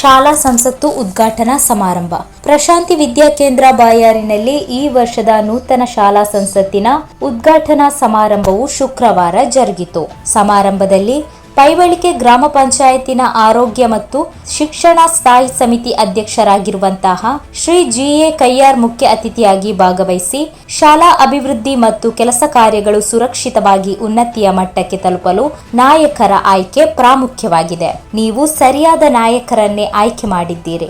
ಶಾಲಾ ಸಂಸತ್ತು ಉದ್ಘಾಟನಾ ಸಮಾರಂಭ. ಪ್ರಶಾಂತಿ ವಿದ್ಯಾಕೇಂದ್ರ ಬಾಯಾರಿನಲ್ಲಿ ಈ ವರ್ಷದ ನೂತನ ಶಾಲಾ ಸಂಸತ್ತಿನ ಉದ್ಘಾಟನಾ ಸಮಾರಂಭವು ಶುಕ್ರವಾರ ಜರುಗಿತು. ಸಮಾರಂಭದಲ್ಲಿ ಪೈವಳಿಕೆ ಗ್ರಾಮ ಪಂಚಾಯತಿನ ಆರೋಗ್ಯ ಮತ್ತು ಶಿಕ್ಷಣ ಸ್ಥಾಯಿ ಸಮಿತಿ ಅಧ್ಯಕ್ಷರಾಗಿರುವಂತಹ ಶ್ರೀ ಜಿಎ ಕೈಯಾರ್ ಮುಖ್ಯ ಅತಿಥಿಯಾಗಿ ಭಾಗವಹಿಸಿ ಶಾಲಾ ಅಭಿವೃದ್ಧಿ ಮತ್ತು ಕೆಲಸ ಕಾರ್ಯಗಳು ಸುರಕ್ಷಿತವಾಗಿ ಉನ್ನತಿಯ ಮಟ್ಟಕ್ಕೆ ತಲುಪಲು ನಾಯಕರ ಆಯ್ಕೆ ಪ್ರಾಮುಖ್ಯವಾಗಿದೆ. ನೀವು ಸರಿಯಾದ ನಾಯಕರನ್ನೇ ಆಯ್ಕೆ ಮಾಡಿದ್ದೀರಿ.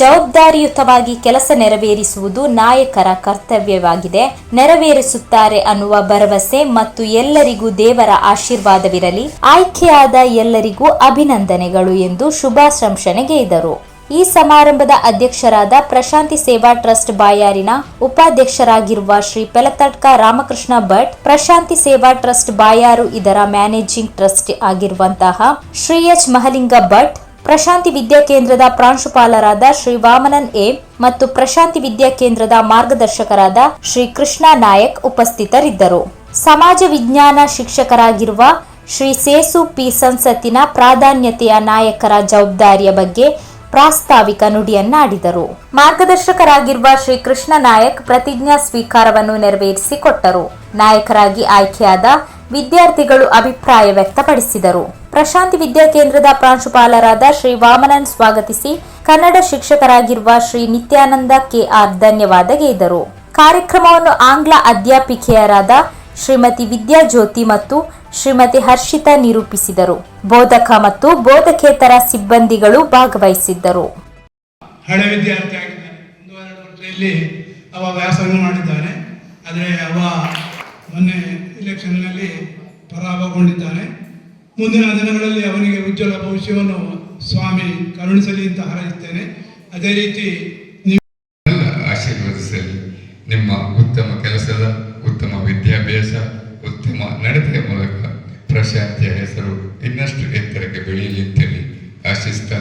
ಜವಾಬ್ದಾರಿಯುತವಾಗಿ ಕೆಲಸ ನೆರವೇರಿಸುವುದು ನಾಯಕರ ಕರ್ತವ್ಯವಾಗಿದೆ. ನೆರವೇರಿಸುತ್ತಾರೆ ಅನ್ನುವ ಭರವಸೆ ಮತ್ತು ಎಲ್ಲರಿಗೂ ದೇವರ ಆಶೀರ್ವಾದವಿರಲಿ. ಆಯ್ಕೆಯಾದ ಎಲ್ಲರಿಗೂ ಅಭಿನಂದನೆಗಳು ಎಂದು ಶುಭಾಶಂಸನೆಗೈದರು ಈ ಸಮಾರಂಭದ ಅಧ್ಯಕ್ಷರಾದ ಪ್ರಶಾಂತಿ ಸೇವಾ ಟ್ರಸ್ಟ್ ಬಾಯಾರಿನ ಉಪಾಧ್ಯಕ್ಷರಾಗಿರುವ ಶ್ರೀ ಪೆಲತಡ್ಕ ರಾಮಕೃಷ್ಣ ಭಟ್, ಪ್ರಶಾಂತಿ ಸೇವಾ ಟ್ರಸ್ಟ್ ಬಾಯಾರು ಇದರ ಮ್ಯಾನೇಜಿಂಗ್ ಟ್ರಸ್ಟ್ ಆಗಿರುವಂತಹ ಶ್ರೀ ಎಚ್ ಮಹಲಿಂಗ ಭಟ್, ಪ್ರಶಾಂತಿ ವಿದ್ಯಾಕೇಂದ್ರದ ಪ್ರಾಂಶುಪಾಲರಾದ ಶ್ರೀ ವಾಮನನ್ ಎ ಮತ್ತು ಪ್ರಶಾಂತಿ ವಿದ್ಯಾಕೇಂದ್ರದ ಮಾರ್ಗದರ್ಶಕರಾದ ಶ್ರೀ ಕೃಷ್ಣ ನಾಯಕ್ ಉಪಸ್ಥಿತರಿದ್ದರು. ಸಮಾಜ ವಿಜ್ಞಾನ ಶಿಕ್ಷಕರಾಗಿರುವ ಶ್ರೀ ಸೇಸು ಪಿ ಸಂಸತ್ತಿನ ಪ್ರಾಧಾನ್ಯತೆಯ ನಾಯಕರ ಜವಾಬ್ದಾರಿಯ ಬಗ್ಗೆ ಪ್ರಾಸ್ತಾವಿಕ ನುಡಿಯನ್ನಾಡಿದರು. ಮಾರ್ಗದರ್ಶಕರಾಗಿರುವ ಶ್ರೀ ಕೃಷ್ಣ ನಾಯಕ್ ಪ್ರತಿಜ್ಞಾ ಸ್ವೀಕಾರವನ್ನು ನೆರವೇರಿಸಿಕೊಟ್ಟರು. ನಾಯಕರಾಗಿ ಆಯ್ಕೆಯಾದ ವಿದ್ಯಾರ್ಥಿಗಳು ಅಭಿಪ್ರಾಯ ವ್ಯಕ್ತಪಡಿಸಿದರು. ಪ್ರಶಾಂತಿ ವಿದ್ಯಾಕೇಂದ್ರದ ಪ್ರಾಂಶುಪಾಲರಾದ ಶ್ರೀ ವಾಮನನ್ ಸ್ವಾಗತಿಸಿ ಕನ್ನಡ ಶಿಕ್ಷಕರಾಗಿರುವ ಶ್ರೀ ನಿತ್ಯಾನಂದ ಕೆಆರ್ ಧನ್ಯವಾದಗೈದರು. ಕಾರ್ಯಕ್ರಮವನ್ನು ಆಂಗ್ಲ ಅಧ್ಯಾಪಿಕೆಯರಾದ ಶ್ರೀಮತಿ ವಿದ್ಯಾಜ್ಯೋತಿ ಮತ್ತು ಶ್ರೀಮತಿ ಹರ್ಷಿತಾ ನಿರೂಪಿಸಿದರು. ಬೋಧಕ ಮತ್ತು ಬೋಧಕೇತರ ಸಿಬ್ಬಂದಿಗಳು ಭಾಗವಹಿಸಿದ್ದರು. ಹಳೆ ವಿದ್ಯಾರ್ಥಿ ಆಗಿದ್ದಾನೆ. ವರ್ಷದಲ್ಲಿ ಅವ ವ್ಯಾಸಂಗ ಮಾಡಿದ್ದಾನೆ. ಆದರೆ ಅವ ಮೊನ್ನೆ ಇಲೆಕ್ಷನ್ನಲ್ಲಿ ಪರಾಭವಗೊಂಡಿದ್ದಾನೆ. ಮುಂದಿನ ದಿನಗಳಲ್ಲಿ ಅವನಿಗೆ ಉಜ್ವಲ ಭವಿಷ್ಯವನ್ನು ಸ್ವಾಮಿ ಕರುಣಿಸಲಿ ಅಂತ ಹಾರೈಸುತ್ತೇನೆ ಅದೇ ರೀತಿ ನೀವು ಆಶೀರ್ವದಿಸಲಿ. ನಿಮ್ಮ ಉತ್ತಮ ಕೆಲಸದ ಉತ್ತಮ ನಡತೆಯ ಮೂಲಕ ಪ್ರಶಾಂತಿಯ ಹೆಸರು ಇನ್ನಷ್ಟು ಎತ್ತರಕ್ಕೆ ಬೆಳೆಯಲಿ ಅಂತೇಳಿ ಆಶಿಸ್ತಾ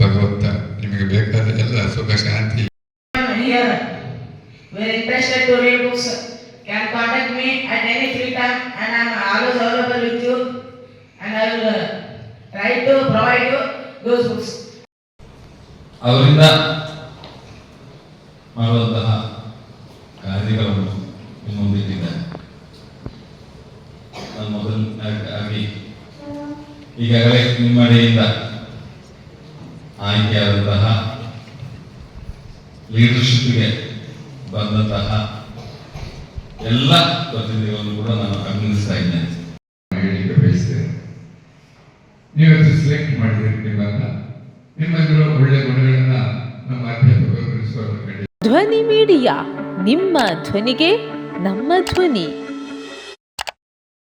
ಭಗವಂತ ನಿಮಗೆ ಬೇಕಾದ ಎಲ್ಲ ಸುಖ ಶಾಂತಿ. Very interested to read books. Can contact me at any free time and I am always available with you and I will uh, try to provide you those books. ಅವರಿಂದ ಮಾಡುವಂತಹ ಕಾರ್ಯಗಳನ್ನು ನಿಮ್ಮ ಮುಂದಿಟ್ಟಿದ್ದಾರೆ ಆಗಿ ಈಗಾಗಲೇ ನಿಮ್ಮಡೆಯಿಂದ ಆಯ್ಕೆಯಾದಂತಹ ಲೀಡರ್ಶಿಪ್ಗೆ ಬಂದಂತಹ ಎಲ್ಲ ಪ್ರತಿನಿಧಿಗಳನ್ನು ಕೂಡ ನಾನು ಅಭಿನಂದಿಸ್ತಾ ಇದ್ದೇನೆ. ಹೇಳಲಿಕ್ಕೆ ಬಯಸ್ತೇನೆ. ನೀವತ್ತು ಸೆಲೆಕ್ಟ್ ಮಾಡಿದ್ದೀರಿ ನಿಮ್ಮನ್ನ ನಿಮ್ಮಲ್ಲಿರೋ ಒಳ್ಳೆ ಗುಣಗಳನ್ನ ನಮ್ಮ ಅಧ್ಯಾಪಕರು ಧ್ವನಿ ಮೀಡಿಯಾ ನಿಮ್ಮ ಧ್ವನಿಗೆ ನಮ್ಮ ಧ್ವನಿ.